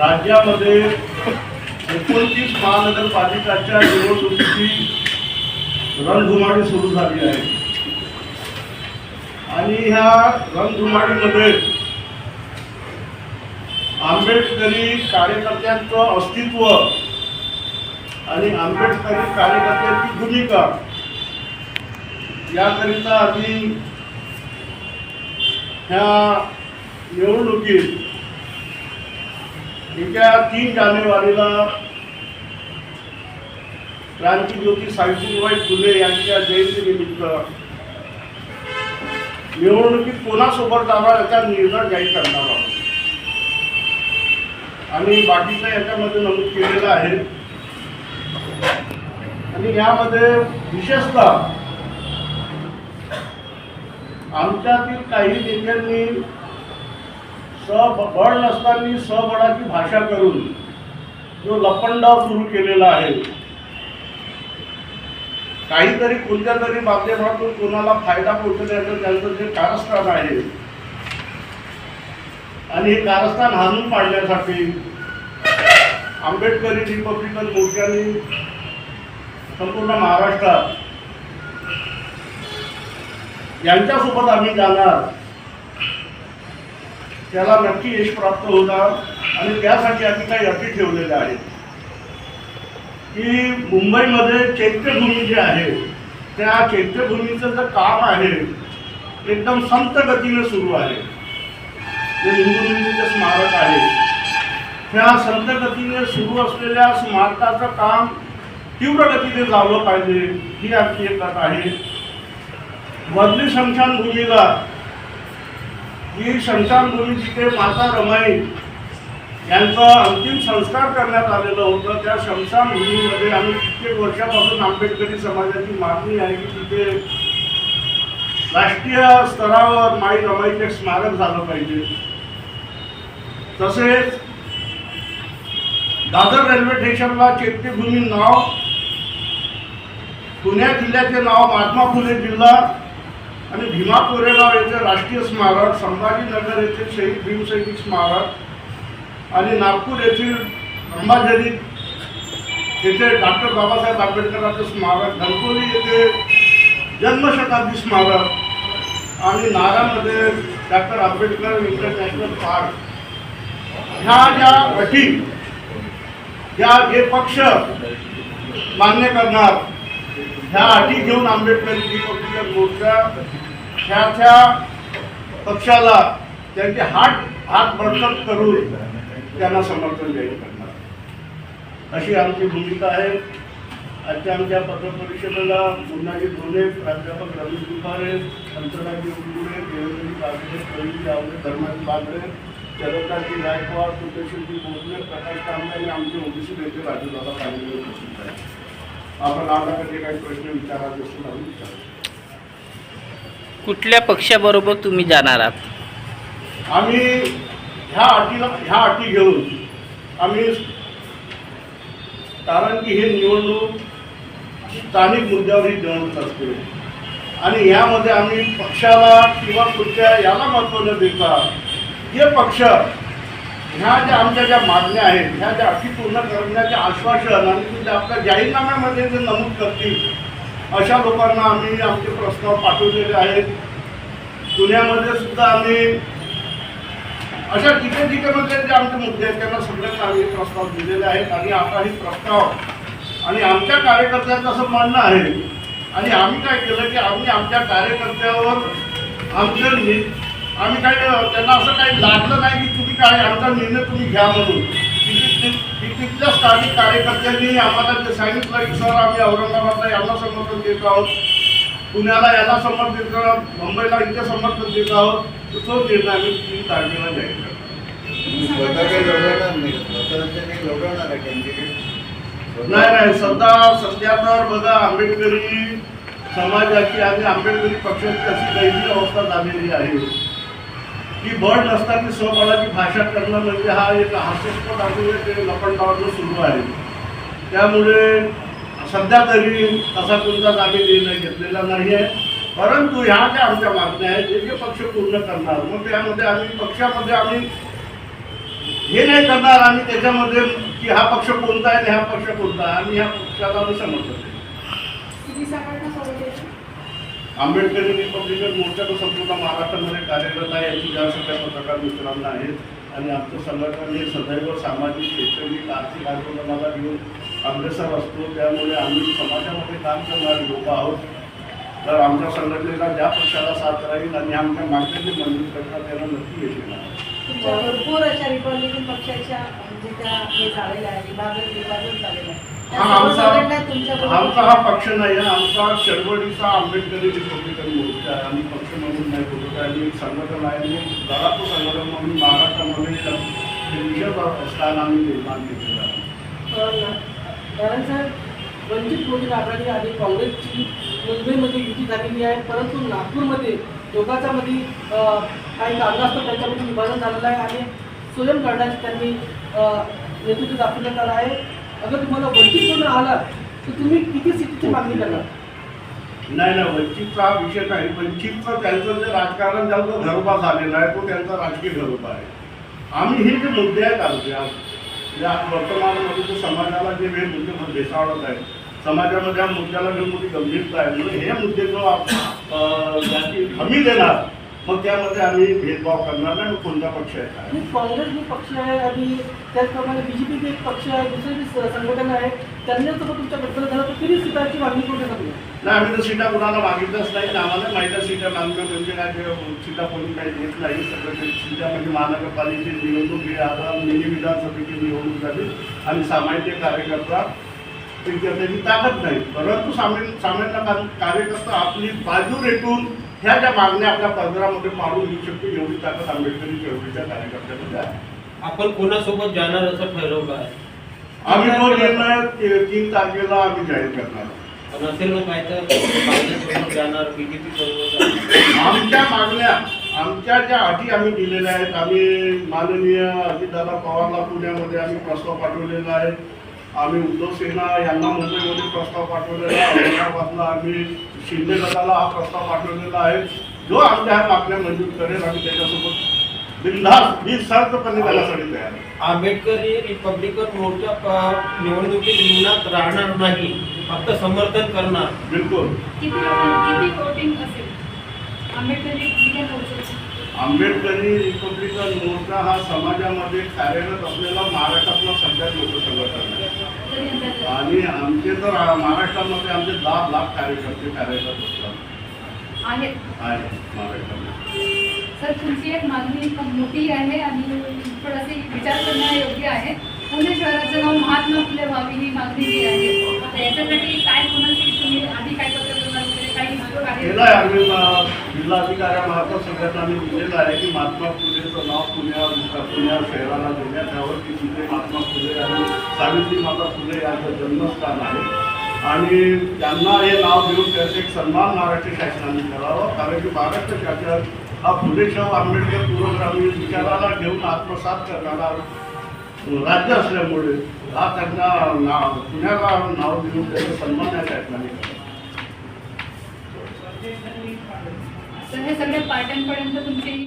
राज्यामध्ये एकोणतीस महानगरपालिकाच्या निवडणुकीची रणधुमाळी सुरू झाली आहे. आणि ह्या रणधुमाळीमध्ये आंबेडकरी कार्यकर्त्यांचं अस्तित्व आणि आंबेडकरी कार्यकर्त्यांची भूमिका याकरिता आम्ही ह्या निवडणुकीत येत्या तीन जानेवारीला क्रांतीज्योती सावित्रीबाई फुले यांच्या जयंतीनिमित्त निवडणुकीत कोणासोबत जाणार याचा निर्णय जाहीर करणार आहोत. आणि बाकीचं याच्यामध्ये नमूद केलेलं आहे. आणि यामध्ये विशेषतः आमच्यातील काही नेत्यांनी सबळ नसताना सबळाची भाषा करून जो लपंडाव सुरू केलेला आहे. काहीतरी कोणत्या तरी माध्यमातून कोणाला फायदा पोहोचण्याचं त्यांचं जे कारस्थान आहे. आणि हे कारस्थान हाणून पाडण्यासाठी आंबेडकरी रिपब्लिकन मोर्चाने संपूर्ण महाराष्ट्रात यांच्यासोबत आम्ही जाणार. त्याला नक्की यश प्राप्त होणार आणि त्यासाठी आम्ही काही अटी ठेवलेल्या आहेत. की मुंबईमध्ये चैत्यभूमी जे आहे त्या चैत्यभूमीचं जे काम आहे एकदम संत गतीने सुरू आहे. जे हिंदू स्मारक आहे त्या संत गतीने सुरू असलेल्या स्मारकाचं काम तीव्र गतीने लावलं पाहिजे ही आमची एक अट आहे. मधली स्मशानभूमीला की स्मशानभूमी जिथे माता रमाई यांचा अंतिम संस्कार करण्यात आलेलं होतं त्या शमशानभूमीमध्ये आम्ही कित्येक वर्षापासून आंबेडकरी समाजाची मागणी आहे की तिथे राष्ट्रीय स्तरावर माई रमाईचे एक स्मारक झालं पाहिजे. तसेच दादर रेल्वे स्टेशनला चैत्यभूमी नाव पुणे जिल्ह्याचे नाव महात्मा फुले जिल्हा आणि भीमा कोरेगाव येथे राष्ट्रीय स्मारक संभाजीनगर येथे शहीद भीमसैनिक स्मारक आणि नागपूर येथील अंबाझरी येथे डॉक्टर बाबासाहेब आंबेडकरांचे स्मारक धनकोली येथे जन्मशताब्दी स्मारक आणि नारामध्ये डॉक्टर आंबेडकर इंटरनॅशनल पार्क. ह्या ज्या अटी ज्या जे पक्ष मान्य करणार ह्या अटी घेऊन आंबेडकर मोर्चा त्या त्या पक्षाला त्यांचे हात हात बळकट करून त्यांना समर्थन द्यायला करणार. अशी आमची भूमिका आहे. आजच्या आमच्या पत्रपरिषदेला मुन्नाजी धोने प्राध्यापक रमेश दुपारे अंतराजी उंगुडे देवेंद्र कागडे प्रवीण जावळे धर्माजी बागडे चरकाजी गायकवाड सुदेशिवजी भोसले प्रकाश कांबळे आणि आमचे ओबीसी नेते राजूदादा पाटील उपस्थित आहेत. आपण आपल्याकडे काही प्रश्न विचारायचे असून आम्ही विचारतो. कुठल्या पक्षाबरोबर तुम्ही जाणार आहात? आम्ही ह्या अटीला ह्या अटी घेऊन आम्ही कारण की हे निवडणूक स्थानिक मुद्द्यावर ही निवडणूक असते. आणि यामध्ये आम्ही पक्षाला किंवा कुठल्या याला महत्त्व न देता जे पक्ष ह्या ज्या आमच्या ज्या मागण्या आहेत ह्या ज्या अटी पूर्ण करण्याचे आश्वासन आणि ते आपल्या जाहीरनाम्यामध्ये जे नमूद करतील अशा लोकांना आम्ही आमचे प्रस्ताव पाठवलेले आहेत. पुण्यामध्ये सुद्धा आम्ही अशा जिथे तिथे म्हणजे जे आमचे मुद्दे आहेत त्यांना सगळ्यांना आम्ही प्रस्ताव दिलेले आहेत. आणि आता हे प्रस्ताव आणि आमच्या कार्यकर्त्यांचं असं म्हणणं आहे. आणि आम्ही काय केलं की आम्ही आमच्या कार्यकर्त्यावर आमचे नि आम्ही काय त्यांना असं काही लागलं नाही की तुम्ही काय आमचा निर्णय तुम्ही घ्या म्हणून. तिथल्या स्थानिक कार्यकर्त्यांनी आम्हाला ते सांगितलं की सर आम्ही औरंगाबादला याला समर्थन देत आहोत. पुण्याला याला समर्थन देत आहोत मुंबईला इथे समर्थन देत आहोत. तर तो निर्णय आम्ही तीन तारखेला जाहीर नाही. नाही नाही सध्या सध्या तर बघा आंबेडकरी समाजाची आणि आंबेडकरी पक्षाची अशी दैनिक अवस्था झालेली आहे. की बळ नसताना स्वबळाची भाषा करणं म्हणजे हा एक हास्यास्पद आणि ते लपंडावरनं सुरू आहे. त्यामुळे सध्या तरी तसा कोणताच आम्ही निर्णय घेतलेला नाही आहे परंतु ह्या ज्या आमच्या मागण्या आहेत जे जे पक्ष पूर्ण करणार मग त्यामध्ये आम्ही पक्षामध्ये आम्ही हे नाही करणार आम्ही त्याच्यामध्ये की हा पक्ष कोणता आहे आणि हा पक्ष कोणता आहे आम्ही ह्या पक्षाला आम्ही समर्थन देतो. किती संघटना सोबत यायची? आंबेडकरी रिपब्लिकन मोर्चा तो संपूर्ण महाराष्ट्रामध्ये कार्यरत आहे याची ज्या सगळ्या पत्रकार मित्रांना आहेत आणि आमचं संघटन हे सदैव सामाजिक शैक्षणिक आर्थिक आंदोलनाला घेऊन अग्रेसर असतो. त्यामुळे आम्ही समाजामध्ये काम करणारे लोक आहोत. तर आमच्या संघटनेला ज्या पक्षाला साथ राहील आणि आमच्या मागण्यांनी मंजूर करतात त्यांना नक्की यश भरपूर अशा रिपब्लिकन पक्षाच्या म्हणजे त्या हे झालेल्या आहे विभाजन विभाजन झालेलं आहे. हा आमचा हा पक्ष नाही आहे. आमचा चळवळीचा आंबेडकरी रिपब्लिकन मोर्चा आहे. आम्ही पक्ष म्हणून नाही बोलत आहे. आम्ही एक संघटन आहे. आणि एक लढाकू संघटन म्हणून महाराष्ट्रामध्ये विशेष स्थान आम्ही निर्माण केलेलं आहे. कारण साहेब वंचित बहुजन आघाडी आणि काँग्रेसची मुंबईमध्ये युती झालेली आहे. परंतु नागपूरमध्ये दोघांच्यामध्ये काही कारणास्तव त्यांच्यामध्ये विभाजन झालेलं आहे. आणि स्वयं लढण्याचे त्यांनी नेतृत्व दाखवण्यात आलं आहे. अगर तुम्हाला वंचित म्हणून आला तर तुम्ही किती सीटची मागणी करणार? नाही नाही वंचितचा हा विषय नाही. वंचितचं त्यांचं जे राजकारण त्यांचं घरोबा झालेला आहे तो त्यांचा राजकीय घरोबा आहे. आम्ही हे जे मुद्दे आहेत आमचे आज या वर्तमानामध्ये जो समाजाला जे हे मुद्दे भेसावत आहेत समाजामध्ये या मुद्द्याला जे मोठी गंभीरता आहे म्हणजे हे मुद्दे जो आप- अं, ज्याची हमी देणार मग त्यामध्ये आम्ही भेदभाव करणार नाही कोणता पक्ष आहे काँग्रेस जो पक्ष आहे आणि त्याचप्रमाणे बी जे पी एक पक्ष आहे दुसरे जे संघटना आहे त्यांच्यासोबत तुमच्या गटबड झालं तर किती सीटाची मागणी करू शकत नाही आम्ही तर सीटा कुणाला मागितलंच नाही. आम्हाला माहिती सीटा मागणं म्हणजे काय सीटा कोणी काही देत नाही. सगळं ते सीटा म्हणजे महानगरपालिकेची निवडणूक आता मिनी विधानसभेची निवडणूक झाली. आणि सामान्य कार्यकर्ता त्यांची ताकद नाही. परंतु सामान्य सामान्य कार्यकर्ता आपली बाजू रेटून ह्या ज्या मागण्या आपल्या पदरामध्ये पाडून घेऊ शकतो एवढी ताकद आंबेडकरी चळवळीच्या कार्यकर्त्यामध्ये आहे. आपण कोणासोबत जाणार असं ठरवलं आहे? आम्ही तो निर्णय ते- तीन तारखेला आम्ही जाहीर करणार. आहोत. पण असेल ना काय तर काँग्रेससोबत जाणार बीजेपी सोबत जाणार. आमच्या मागण्या आमच्या ज्या अटी आम्ही दिलेल्या आहेत आम्ही माननीय अजितदादा पवारला पुण्यामध्ये आम्ही प्रस्ताव पाठवलेला आहे. आम्ही उद्धव सेना यांना मुंबईमध्ये प्रस्ताव पाठवलेला आहे. औरंगाबादला आम्ही शिंदे गटाला हा प्रस्ताव पाठवलेला आहे. जो आमच्या ह्या मागण्या मंजूर करेल आम्ही त्याच्यासोबत बिनधास्त बिनसर्तपणे जाण्यासाठी तयार आहे. आंबेडकरी रिपब्लिकन मोर्चा निवडणुकीत रिंगणात राहणार नाही. फक्त समर्थन करणार. बिलकुल. किती किती वोटिंग असेल? आंबेडकरी रिपब्लिकन मोर्चा हा समाजामध्ये कार्यरत असलेला महाराष्ट्रातला सगळ्यात मोठं संघटन आहे. आणि आमचे तर महाराष्ट्रामध्ये आमचे दहा लाख कार्यकर्ते कार्यरत असतात. आहेत. आहेत महाराष्ट्रामध्ये. सर तुमची एक मागणी खूप मोठी आहे आणि थोडीशी विचार करण्यायोग्य आहे. पुणे शहराचं नाव महात्मा फुले व्हावी ही मागणी जी आहे. याच्यासाठी काय कोणाची तुम्ही आधी काय वगैरे काही केलं आहे आम्ही अ, सगळ्यांना आम्ही दिलेलं आहे की महात्मा फुलेचं नाव पुण्या पुण्या शहराला देण्यात यावं की तिथे महात्मा फुले आणि सावित्री माता फुले यांचं जन्मस्थान आहे. आणि त्यांना हे नाव देऊन त्याचा एक सन्मान महाराष्ट्र शासनाने करावा कारण की महाराष्ट्र शासन हा फुलेशाहू आंबेडकर पूर्वग्रामी विचाराला घेऊन आत्मसात करणारा राज्य असल्यामुळे हा त्यांना नाव पुण्याला नाव देऊन त्याचा सन्मान या शासनाने करावा. तर हे सगळे पार्ट्यांपर्यंत तुमची